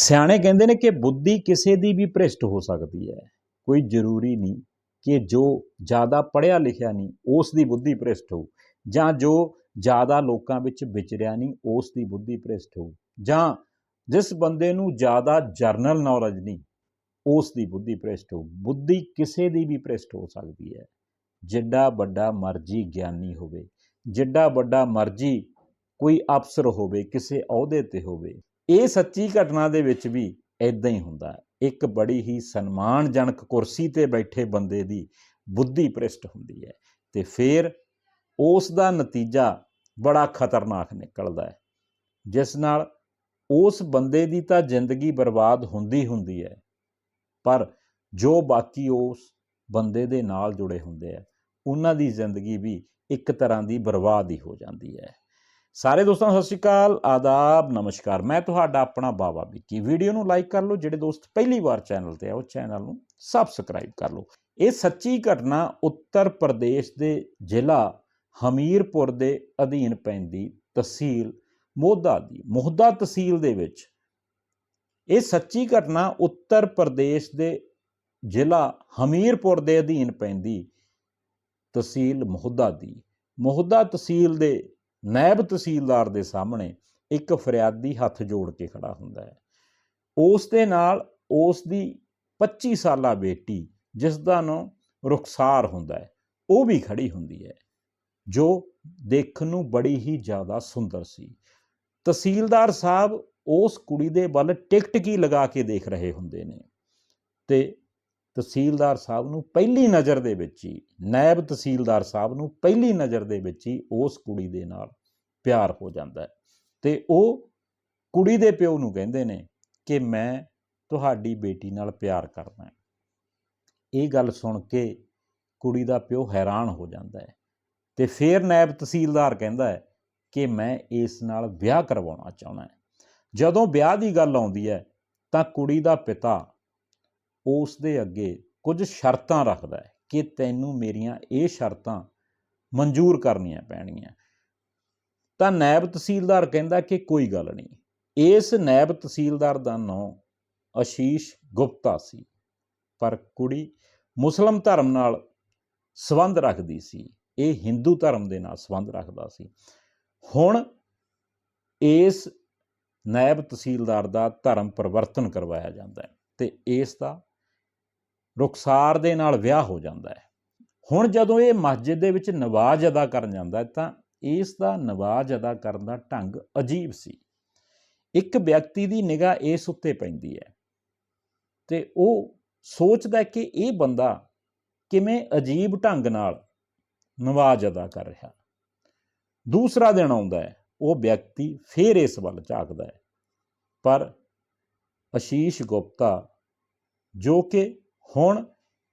ਸਿਆਣੇ ਕਹਿੰਦੇ ਨੇ ਕਿ ਬੁੱਧੀ ਕਿਸੇ ਦੀ ਵੀ ਭ੍ਰਿਸ਼ਟ ਹੋ ਸਕਦੀ ਹੈ। ਕੋਈ ਜ਼ਰੂਰੀ ਨਹੀਂ ਕਿ ਜੋ ਜ਼ਿਆਦਾ ਪੜ੍ਹਿਆ ਲਿਖਿਆ ਨਹੀਂ, ਉਸ ਦੀ ਬੁੱਧੀ ਭ੍ਰਿਸ਼ਟ ਹੋਊ। ਜਾਂ ਜੋ ਜ਼ਿਆਦਾ ਲੋਕਾਂ ਵਿੱਚ ਵਿਚਰਿਆ ਨਹੀਂ, ਉਸ ਦੀ ਬੁੱਧੀ ਭ੍ਰਿਸ਼ਟ ਹੋਊ। ਜਾਂ ਜਿਸ ਬੰਦੇ ਨੂੰ ਜ਼ਿਆਦਾ ਜਰਨਲ ਨੌਲੇਜ ਨਹੀਂ, ਉਸ ਦੀ ਬੁੱਧੀ ਭ੍ਰਿਸ਼ਟ ਹੋਊ। ਬੁੱਧੀ ਕਿਸੇ ਦੀ ਵੀ ਭ੍ਰਿਸ਼ਟ ਹੋ ਸਕਦੀ ਹੈ। ਜਿੱਡਾ ਵੱਡਾ ਮਰਜ਼ੀ ਗਿਆਨੀ ਹੋਵੇ, ਜਿੱਡਾ ਵੱਡਾ ਮਰਜ਼ੀ ਕੋਈ ਅਫਸਰ ਹੋਵੇ, ਕਿਸੇ ਅਹੁਦੇ ਤੇ ਹੋਵੇ ਇਹ ਸੱਚੀ ਘਟਨਾ ਦੇ ਵਿੱਚ ਵੀ ਇਦਾਂ ਹੀ ਹੁੰਦਾ ਹੈ। ਇੱਕ ਬੜੀ ਹੀ ਸਨਮਾਨਜਨਕ ਕੁਰਸੀ ਤੇ ਬੈਠੇ ਬੰਦੇ ਦੀ ਬੁੱਧੀ ਭ੍ਰਿਸ਼ਟ ਹੁੰਦੀ ਹੈ ਤੇ ਫਿਰ ਉਸ ਦਾ ਨਤੀਜਾ ਬੜਾ ਖਤਰਨਾਕ ਨਿਕਲਦਾ ਹੈ। ਜਿਸ ਨਾਲ ਉਸ ਬੰਦੇ ਦੀ ਤਾਂ ਜ਼ਿੰਦਗੀ ਬਰਬਾਦ ਹੁੰਦੀ ਹੁੰਦੀ ਹੈ, ਪਰ ਜੋ ਬਾਕੀ ਉਸ ਬੰਦੇ ਦੇ ਨਾਲ ਜੁੜੇ ਹੁੰਦੇ ਆ, ਉਹਨਾਂ ਦੀ ਜ਼ਿੰਦਗੀ ਵੀ ਇੱਕ ਤਰ੍ਹਾਂ ਦੀ ਬਰਬਾਦ ਹੀ ਹੋ ਜਾਂਦੀ ਹੈ। ਸਾਰੇ ਦੋਸਤਾਂ, ਸਤਿ ਸ਼੍ਰੀ ਅਕਾਲ, ਆਦਾਬ, ਨਮਸਕਾਰ। ਮੈਂ ਤੁਹਾਡਾ ਆਪਣਾ ਬਾਬਾ ਵਿੱਕੀ। ਵੀਡੀਓ ਨੂੰ ਲਾਈਕ ਕਰ ਲਓ, ਜਿਹੜੇ ਦੋਸਤ ਪਹਿਲੀ ਵਾਰ ਚੈਨਲ ਤੇ ਆ, ਉਹ ਚੈਨਲ ਨੂੰ ਸਬਸਕ੍ਰਾਈਬ ਕਰ ਲਓ। ਇਹ ਸੱਚੀ ਘਟਨਾ ਉੱਤਰ ਪ੍ਰਦੇਸ਼ ਦੇ ਜ਼ਿਲ੍ਹਾ ਹਮੀਰਪੁਰ ਦੇ ਅਧੀਨ ਪੈਂਦੀ ਤਹਿਸੀਲ ਮੋਹਦਾ ਦੀ। ਮੋਹਦਾ ਤਹਿਸੀਲ ਦੇ ਵਿੱਚ ਇਹ ਸੱਚੀ ਘਟਨਾ ਉੱਤਰ ਪ੍ਰਦੇਸ਼ ਦੇ ਜ਼ਿਲ੍ਹਾ ਹਮੀਰਪੁਰ ਦੇ ਅਧੀਨ ਪੈਂਦੀ ਤਹਿਸੀਲ ਮੋਹਦਾ ਦੀ। ਮੋਹਦਾ ਤਹਿਸੀਲ ਦੇ ਨਾਇਬ ਤਹਿਸੀਲਦਾਰ ਦੇ ਸਾਹਮਣੇ ਇੱਕ ਫਰਿਆਦੀ ਹੱਥ ਜੋੜ ਕੇ ਖੜਾ ਹੁੰਦਾ ਹੈ। ਉਸ ਦੇ ਨਾਲ ਉਸ ਦੀ 25 ਸਾਲਾ ਬੇਟੀ ਜਿਸ ਦਾ ਨਾਮ ਰੁਖਸਾਰ ਹੁੰਦਾ ਹੈ, ਉਹ ਵੀ ਖੜੀ ਹੁੰਦੀ ਹੈ, ਜੋ ਦੇਖਣ ਨੂੰ ਬੜੀ ਹੀ ਜ਼ਿਆਦਾ ਸੁੰਦਰ ਸੀ। ਤਹਿਸੀਲਦਾਰ ਸਾਹਿਬ ਉਸ ਕੁੜੀ ਦੇ ਵੱਲ ਟਿਕਟ ਕੀ ਲਗਾ ਕੇ ਦੇਖ ਰਹੇ ਹੁੰਦੇ ਨੇ? ਤੇ ਤਹਿਸੀਲਦਾਰ ਸਾਹਿਬ ਨੂੰ ਪਹਿਲੀ ਨਜ਼ਰ ਦੇ ਵਿੱਚ ਹੀ, ਨਾਇਬ ਤਹਿਸੀਲਦਾਰ ਸਾਹਿਬ ਨੂੰ ਪਹਿਲੀ ਨਜ਼ਰ ਦੇ ਵਿੱਚ ਹੀ ਉਸ ਕੁੜੀ ਦੇ ਨਾਲ ਪਿਆਰ ਹੋ ਜਾਂਦਾ ਹੈ। ਤੇ ਉਹ ਕੁੜੀ ਦੇ ਪਿਓ ਨੂੰ ਕਹਿੰਦੇ ਨੇ ਕਿ ਮੈਂ ਤੁਹਾਡੀ ਬੇਟੀ ਨਾਲ ਪਿਆਰ ਕਰਦਾ ਹਾਂ। ਇਹ ਗੱਲ ਸੁਣ ਕੇ ਕੁੜੀ ਦਾ ਪਿਓ ਹੈਰਾਨ ਹੋ ਜਾਂਦਾ ਹੈ ਤੇ ਫਿਰ ਨਾਇਬ ਤਹਿਸੀਲਦਾਰ ਕਹਿੰਦਾ ਹੈ ਕਿ ਮੈਂ ਇਸ ਨਾਲ ਵਿਆਹ ਕਰਵਾਉਣਾ ਚਾਹੁੰਦਾ ਹਾਂ। ਜਦੋਂ ਵਿਆਹ ਦੀ ਗੱਲ ਆਉਂਦੀ ਹੈ ਤਾਂ ਕੁੜੀ ਦਾ ਪਿਤਾ ਉਸ ਦੇ ਅੱਗੇ ਕੁਝ ਸ਼ਰਤਾਂ ਰੱਖਦਾ ਹੈ ਕਿ ਤੈਨੂੰ ਮੇਰੀਆਂ ਇਹ ਸ਼ਰਤਾਂ ਮਨਜ਼ੂਰ ਕਰਨੀਆਂ ਪੈਣੀਆਂ ਤਾਂ ਨਾਇਬ ਤਹਿਸੀਲਦਾਰ ਕਹਿੰਦਾ ਕਿ ਕੋਈ ਗੱਲ ਨਹੀਂ। ਇਸ ਨਾਇਬ ਤਹਿਸੀਲਦਾਰ ਦਾ ਨਾਂ ਆਸ਼ੀਸ਼ ਗੁਪਤਾ ਸੀ। ਪਰ ਕੁੜੀ ਮੁਸਲਮ ਧਰਮ ਨਾਲ ਸੰਬੰਧ ਰੱਖਦੀ ਸੀ। ਇਹ ਹਿੰਦੂ ਧਰਮ ਦੇ ਨਾਲ ਸੰਬੰਧ ਰੱਖਦਾ ਸੀ। ਹੁਣ ਇਸ ਨਾਇਬ ਤਹਿਸੀਲਦਾਰ ਦਾ ਧਰਮ ਪਰਿਵਰਤਨ ਕਰਵਾਇਆ ਜਾਂਦਾ ਹੈ ਤੇ ਇਸ ਦਾ ਰੁਖਸਾਰ ਦੇ ਨਾਲ ਵਿਆਹ ਹੋ ਜਾਂਦਾ ਹੈ। ਹੁਣ ਜਦੋਂ ਇਹ ਮਸਜਿਦ ਦੇ ਵਿੱਚ ਨਵਾਜ਼ ਅਦਾ ਕਰਨ ਜਾਂਦਾ ਤਾਂ ਇਸ ਦਾ ਨਵਾਜ਼ ਅਦਾ ਕਰਨ ਦਾ ਢੰਗ ਅਜੀਬ ਸੀ। ਇੱਕ ਵਿਅਕਤੀ ਦੀ ਨਿਗਾਹ ਇਸ ਉੱਤੇ ਪੈਂਦੀ ਹੈ ਤੇ ਉਹ ਸੋਚਦਾ ਕਿ ਇਹ ਬੰਦਾ ਕਿਵੇਂ ਅਜੀਬ ਢੰਗ ਨਾਲ ਨਵਾਜ਼ ਅਦਾ ਕਰ ਰਿਹਾ। ਦੂਸਰਾ ਦਿਨ ਆਉਂਦਾ ਹੈ, ਉਹ ਵਿਅਕਤੀ ਫੇਰ ਇਸ ਵੱਲ ਝਾਕਦਾ ਹੈ। ਪਰ ਅਸ਼ੀਸ਼ ਗੁਪਤਾ ਜੋ ਕਿ ਹੁਣ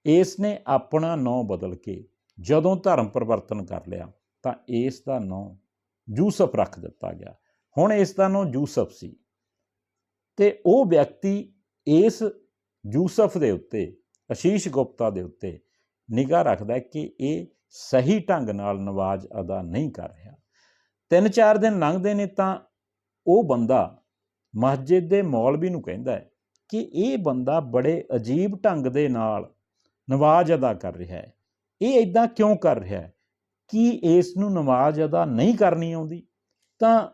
ਇਸ ਨੇ ਆਪਣਾ ਨਾਂ ਬਦਲ ਕੇ ਜਦੋਂ ਧਰਮ ਪਰਿਵਰਤਨ ਕਰ ਲਿਆ, ਤਾਂ ਇਸ ਦਾ ਨਾਂ ਯੂਸਫ ਰੱਖ ਦਿੱਤਾ ਗਿਆ। ਹੁਣ ਇਸ ਦਾ ਨਾਂ ਯੂਸਫ ਸੀ। ਤੇ ਉਹ ਵਿਅਕਤੀ ਇਸ ਯੂਸਫ ਦੇ ਉੱਤੇ, ਅਸ਼ੀਸ਼ ਗੁਪਤਾ ਦੇ ਉੱਤੇ ਨਿਗਾਹ ਰੱਖਦਾ ਕਿ ਇਹ ਸਹੀ ਢੰਗ ਨਾਲ ਨਵਾਜ਼ ਅਦਾ ਨਹੀਂ ਕਰ ਰਿਹਾ। ਤਿੰਨ ਚਾਰ ਦਿਨ ਲੰਘਦੇ ਨੇ ਤਾਂ ਉਹ ਬੰਦਾ ਮਸਜਿਦ ਦੇ ਮੌਲਵੀ ਨੂੰ ਕਹਿੰਦਾ ਹੈ ਕਿ ਇਹ ਬੰਦਾ ਬੜੇ ਅਜੀਬ ਢੰਗ ਦੇ ਨਾਲ ਨਮਾਜ਼ ਅਦਾ ਕਰ ਰਿਹਾ ਹੈ। ਇਹ ਇਦਾਂ ਕਿਉਂ ਕਰ ਰਿਹਾ ਹੈ? ਕੀ ਇਸ ਨੂੰ ਨਮਾਜ਼ ਅਦਾ ਨਹੀਂ ਕਰਨੀ ਆਉਂਦੀ? ਤਾਂ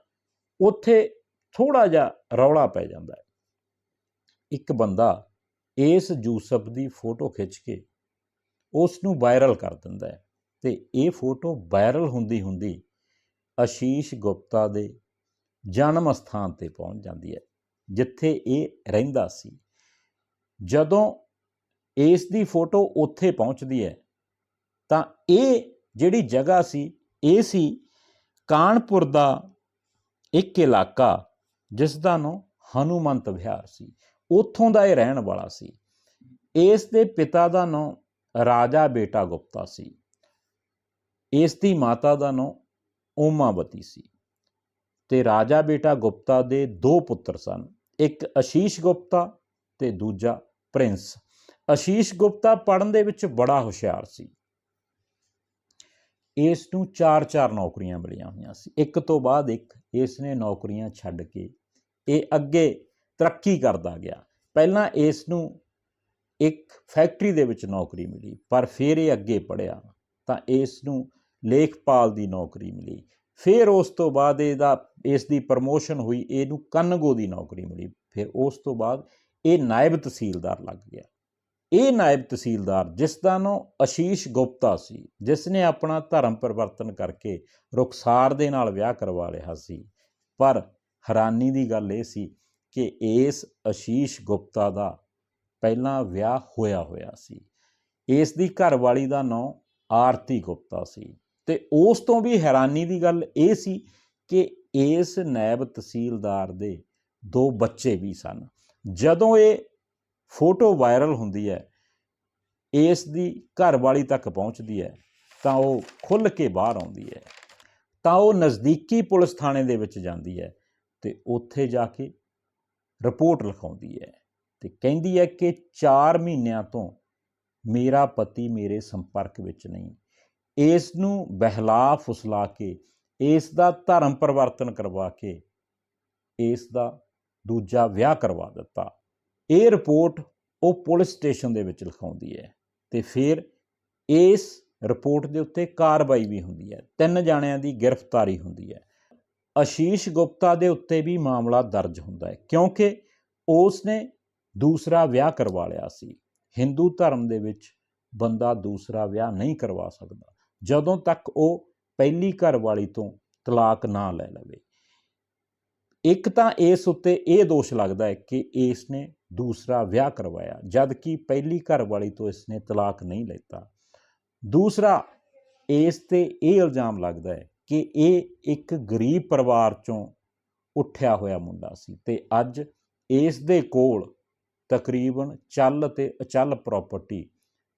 ਉੱਥੇ ਥੋੜਾ ਜਿਹਾ ਰੌਲਾ ਪੈ ਜਾਂਦਾ ਹੈ। ਇੱਕ ਬੰਦਾ ਇਸ ਯੂਸਫ ਦੀ ਫੋਟੋ ਖਿੱਚ ਕੇ ਉਸ ਨੂੰ ਵਾਇਰਲ ਕਰ ਦਿੰਦਾ ਹੈ ਤੇ ਇਹ ਫੋਟੋ ਵਾਇਰਲ ਹੁੰਦੀ ਹੁੰਦੀ ਆਸ਼ੀਸ਼ ਗੁਪਤਾ ਦੇ ਜਨਮ ਸਥਾਨ ਤੇ ਪਹੁੰਚ ਜਾਂਦੀ ਹੈ। ਜਿੱਥੇ ਇਹ ਰਹਿੰਦਾ ਸੀ। ਜਦੋਂ ਇਸ ਦੀ ਫੋਟੋ ਉੱਥੇ ਪਹੁੰਚਦੀ ਹੈ, ਤਾਂ ਇਹ ਜਿਹੜੀ ਜਗ੍ਹਾ ਸੀ, ਇਹ ਸੀ ਕਾਨਪੁਰ ਦਾ ਇੱਕ ਇਲਾਕਾ ਜਿਸ ਦਾ ਨਾਮ ਹਨੂਮੰਤ ਵਿਹਾਰ ਸੀ। ਉੱਥੋਂ ਦਾ ਇਹ ਰਹਿਣ ਵਾਲਾ ਸੀ। ਇਸ ਦੇ ਪਿਤਾ ਦਾ ਨਾਮ ਰਾਜਾ ਬੇਟਾ ਗੁਪਤਾ ਸੀ। ਇਸ ਦੀ ਮਾਤਾ ਦਾ ਨਾਮ ਓਮਾਵਤੀ ਸੀ। ਤੇ ਰਾਜਾ ਬੇਟਾ ਗੁਪਤਾ ਦੇ ਦੋ ਪੁੱਤਰ ਸਨ। ਇੱਕ ਅਸ਼ੀਸ਼ ਗੁਪਤਾ ਤੇ ਦੂਜਾ ਪ੍ਰਿੰਸ। ਅਸ਼ੀਸ਼ ਗੁਪਤਾ ਪੜ੍ਹਨ ਦੇ ਵਿੱਚ ਬੜਾ ਹੁਸ਼ਿਆਰ ਸੀ। ਇਸ ਨੂੰ ਚਾਰ ਚਾਰ ਨੌਕਰੀਆਂ ਮਿਲੀਆਂ ਹੋਈਆਂ ਸੀ। ਇੱਕ ਤੋਂ ਬਾਅਦ ਇੱਕ ਇਸ ਨੇ ਨੌਕਰੀਆਂ ਛੱਡ ਕੇ ਇਹ ਅੱਗੇ ਤਰੱਕੀ ਕਰਦਾ ਗਿਆ। ਪਹਿਲਾਂ ਇਸ ਨੂੰ ਇੱਕ ਫੈਕਟਰੀ ਦੇ ਵਿੱਚ ਨੌਕਰੀ ਮਿਲੀ, ਪਰ ਫਿਰ ਇਹ ਅੱਗੇ ਪੜਿਆ ਤਾਂ ਇਸ ਨੂੰ ਲੇਖਪਾਲ ਦੀ ਨੌਕਰੀ ਮਿਲੀ। ਫਿਰ ਉਸ ਤੋਂ ਬਾਅਦ ਇਹਦਾ ਇਸ ਦੀ ਪ੍ਰਮੋਸ਼ਨ ਹੋਈ, ਇਹਨੂੰ ਕੰਨਗੋ ਦੀ ਨੌਕਰੀ ਮਿਲੀ। ਫਿਰ ਉਸ ਤੋਂ ਬਾਅਦ ਇਹ ਨਾਇਬ ਤਹਿਸੀਲਦਾਰ ਲੱਗ ਗਿਆ। ਇਹ ਨਾਇਬ ਤਹਿਸੀਲਦਾਰ ਜਿਸ ਦਾ ਨਾਮ ਅਸ਼ੀਸ਼ ਗੁਪਤਾ ਸੀ ਜਿਸ ਨੇ ਆਪਣਾ ਧਰਮ ਪਰਿਵਰਤਨ ਕਰਕੇ ਰੁਖਸਾਰ ਦੇ ਨਾਲ ਵਿਆਹ ਕਰਵਾ ਲਿਆ ਸੀ। ਪਰ ਹੈਰਾਨੀ ਦੀ ਗੱਲ ਇਹ ਸੀ ਕਿ ਇਸ ਅਸ਼ੀਸ਼ ਗੁਪਤਾ ਦਾ ਪਹਿਲਾਂ ਵਿਆਹ ਹੋਇਆ ਹੋਇਆ ਸੀ। ਇਸ ਦੀ ਘਰਵਾਲੀ ਦਾ ਨਾਮ ਆਰਤੀ ਗੁਪਤਾ ਸੀ। ਤੇ ਉਸ ਤੋਂ ਵੀ ਹੈਰਾਨੀ ਦੀ ਗੱਲ ਇਹ ਸੀ ਕਿ ਇਸ ਨਾਇਬ ਤਹਿਸੀਲਦਾਰ ਦੇ ਦੋ ਬੱਚੇ ਵੀ ਸਨ। ਜਦੋਂ ਇਹ ਫੋਟੋ ਵਾਇਰਲ ਹੁੰਦੀ ਹੈ, ਇਸ ਦੀ ਘਰਵਾਲੀ ਤੱਕ ਪਹੁੰਚਦੀ ਹੈ, ਤਾਂ ਉਹ ਖੁੱਲ੍ਹ ਕੇ ਬਾਹਰ ਆਉਂਦੀ ਹੈ। ਤਾਂ ਉਹ ਨਜ਼ਦੀਕੀ ਪੁਲਿਸ ਥਾਣੇ ਦੇ ਵਿੱਚ ਜਾਂਦੀ ਹੈ ਤੇ ਉੱਥੇ ਜਾ ਕੇ ਰਿਪੋਰਟ ਲਿਖਾਉਂਦੀ ਹੈ ਤੇ ਕਹਿੰਦੀ ਹੈ ਕਿ 4 ਮਹੀਨਿਆਂ ਤੋਂ ਮੇਰਾ ਪਤੀ ਮੇਰੇ ਸੰਪਰਕ ਵਿੱਚ ਨਹੀਂ। ਇਸ ਨੂੰ ਬਹਿਲਾ ਫੁਸਲਾ ਕੇ ਇਸ ਦਾ ਧਰਮ ਪਰਿਵਰਤਨ ਕਰਵਾ ਕੇ ਇਸ ਦਾ ਦੂਜਾ ਵਿਆਹ ਕਰਵਾ ਦਿੱਤਾ। ਇਹ ਰਿਪੋਰਟ ਉਹ ਪੁਲਿਸ ਸਟੇਸ਼ਨ ਦੇ ਵਿੱਚ ਲਿਖਾਉਂਦੀ ਹੈ ਤੇ ਫਿਰ ਇਸ ਰਿਪੋਰਟ ਦੇ ਉੱਤੇ ਕਾਰਵਾਈ ਵੀ ਹੁੰਦੀ ਹੈ। ਤਿੰਨ ਜਾਣਿਆਂ ਦੀ ਗ੍ਰਿਫਤਾਰੀ ਹੁੰਦੀ ਹੈ। ਅਸ਼ੀਸ਼ ਗੁਪਤਾ ਦੇ ਉੱਤੇ ਵੀ ਮਾਮਲਾ ਦਰਜ ਹੁੰਦਾ ਹੈ ਕਿਉਂਕਿ ਉਸ ਨੇ ਦੂਸਰਾ ਵਿਆਹ ਕਰਵਾ ਲਿਆ ਸੀ। ਹਿੰਦੂ ਧਰਮ ਦੇ ਵਿੱਚ ਬੰਦਾ ਦੂਸਰਾ ਵਿਆਹ ਨਹੀਂ ਕਰਵਾ ਸਕਦਾ। ਜਦੋਂ ਤੱਕ ਉਹ ਪਹਿਲੀ ਘਰਵਾਲੀ ਤੋਂ ਤਲਾਕ ਨਾ ਲੈ ਲਵੇ। ਇੱਕ ਤਾਂ ਇਸ ਉੱਤੇ ਇਹ ਦੋਸ਼ ਲੱਗਦਾ ਹੈ ਕਿ ਇਸ ਨੇ ਦੂਸਰਾ ਵਿਆਹ ਕਰਵਾਇਆ ਜਦ ਕਿ ਪਹਿਲੀ ਘਰਵਾਲੀ ਤੋਂ ਇਸ ਨੇ ਤਲਾਕ ਨਹੀਂ ਲੈਤਾ। ਦੂਸਰਾ, ਇਸ ਤੇ ਇਹ ਇਲਜ਼ਾਮ ਲੱਗਦਾ ਹੈ ਕਿ ਇਹ ਇੱਕ ਗਰੀਬ ਪਰਿਵਾਰ ਚੋਂ ਉੱਠਿਆ ਹੋਇਆ ਮੁੰਡਾ ਸੀ ਤੇ ਅੱਜ ਇਸ ਦੇ ਕੋਲ ਤਕਰੀਬਨ ਚੱਲ ਤੇ ਅਚੱਲ ਪ੍ਰਾਪਰਟੀ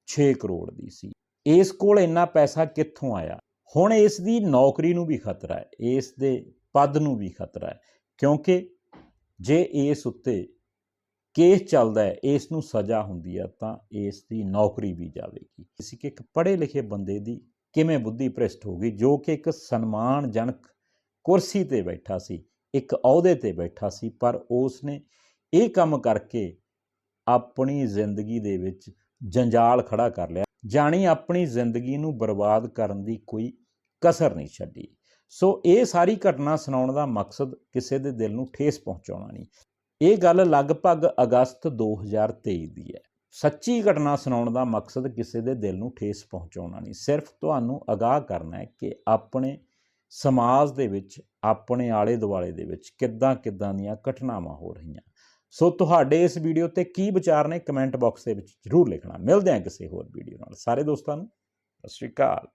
6 ਕਰੋੜ ਦੀ ਸੀ। ਇਸ ਕੋਲ ਇੰਨਾ ਪੈਸਾ ਕਿੱਥੋਂ ਆਇਆ? ਹੁਣ ਇਸ ਦੀ ਨੌਕਰੀ ਨੂੰ ਵੀ ਖਤਰਾ ਹੈ, ਇਸ ਦੇ ਪਦ ਨੂੰ ਵੀ ਖਤਰਾ ਹੈ, ਕਿਉਂਕਿ ਜੇ ਇਸ ਉੱਤੇ ਕੇਸ ਚੱਲਦਾ ਹੈ, ਇਸ ਨੂੰ ਸਜ਼ਾ ਹੁੰਦੀ ਹੈ, ਤਾਂ ਇਸ ਦੀ ਨੌਕਰੀ ਵੀ ਜਾਵੇਗੀ। ਕਿਸੇ ਕਿ ਇੱਕ ਪੜ੍ਹੇ ਲਿਖੇ ਬੰਦੇ ਦੀ ਕਿਵੇਂ ਬੁੱਧੀ ਭ੍ਰਿਸ਼ਟ ਹੋ ਗਈ, ਜੋ ਕਿ ਇੱਕ ਸਨਮਾਨਜਨਕ ਕੁਰਸੀ ਤੇ ਬੈਠਾ ਸੀ, ਇੱਕ ਅਹੁਦੇ ਤੇ ਬੈਠਾ ਸੀ, ਪਰ ਉਸ ਨੇ ਇਹ ਕੰਮ ਕਰਕੇ ਆਪਣੀ ਜ਼ਿੰਦਗੀ ਦੇ ਵਿੱਚ ਜੰਜਾਲ ਖੜਾ ਕਰ ਲਿਆ। ਜਾਣੀ ਆਪਣੀ ਜ਼ਿੰਦਗੀ ਨੂੰ ਬਰਬਾਦ ਕਰਨ ਦੀ ਕੋਈ ਕਸਰ ਨਹੀਂ ਛੱਡੀ। ਸੋ ਇਹ ਸਾਰੀ ਘਟਨਾ ਸੁਣਾਉਣ ਦਾ ਮਕਸਦ ਕਿਸੇ ਦੇ ਦਿਲ ਨੂੰ ਠੇਸ ਪਹੁੰਚਾਉਣਾ ਨਹੀਂ। ਇਹ ਗੱਲ ਲਗਭਗ ਅਗਸਤ 2023 ਦੀ ਹੈ। ਸੱਚੀ ਘਟਨਾ ਸੁਣਾਉਣ ਦਾ ਮਕਸਦ ਕਿਸੇ ਦੇ ਦਿਲ ਨੂੰ ਠੇਸ ਪਹੁੰਚਾਉਣਾ ਨਹੀਂ। ਸਿਰਫ ਤੁਹਾਨੂੰ ਅਗਾਹ ਕਰਨਾ ਹੈ ਕਿ ਆਪਣੇ ਸਮਾਜ ਦੇ ਵਿੱਚ, ਆਪਣੇ ਆਲੇ ਦੁਆਲੇ ਦੇ ਵਿੱਚ ਕਿੱਦਾਂ ਕਿੱਦਾਂ ਦੀਆਂ ਘਟਨਾਵਾਂ ਹੋ ਰਹੀਆਂ। ਸੋ ਤੁਹਾਡੇ ਇਸ ਵੀਡੀਓ ਤੇ ਕੀ ਵਿਚਾਰ ਨੇ ਕਮੈਂਟ ਬਾਕਸ ਦੇ ਵਿੱਚ ਜ਼ਰੂਰ ਲਿਖਣਾ। ਮਿਲਦੇ ਹਾਂ ਕਿਸੇ ਹੋਰ ਵੀਡੀਓ ਨਾਲ। ਸਾਰੇ ਦੋਸਤਾਂ ਨੂੰ, ਸਤਿ ਸ਼੍ਰੀ ਅਕਾਲ।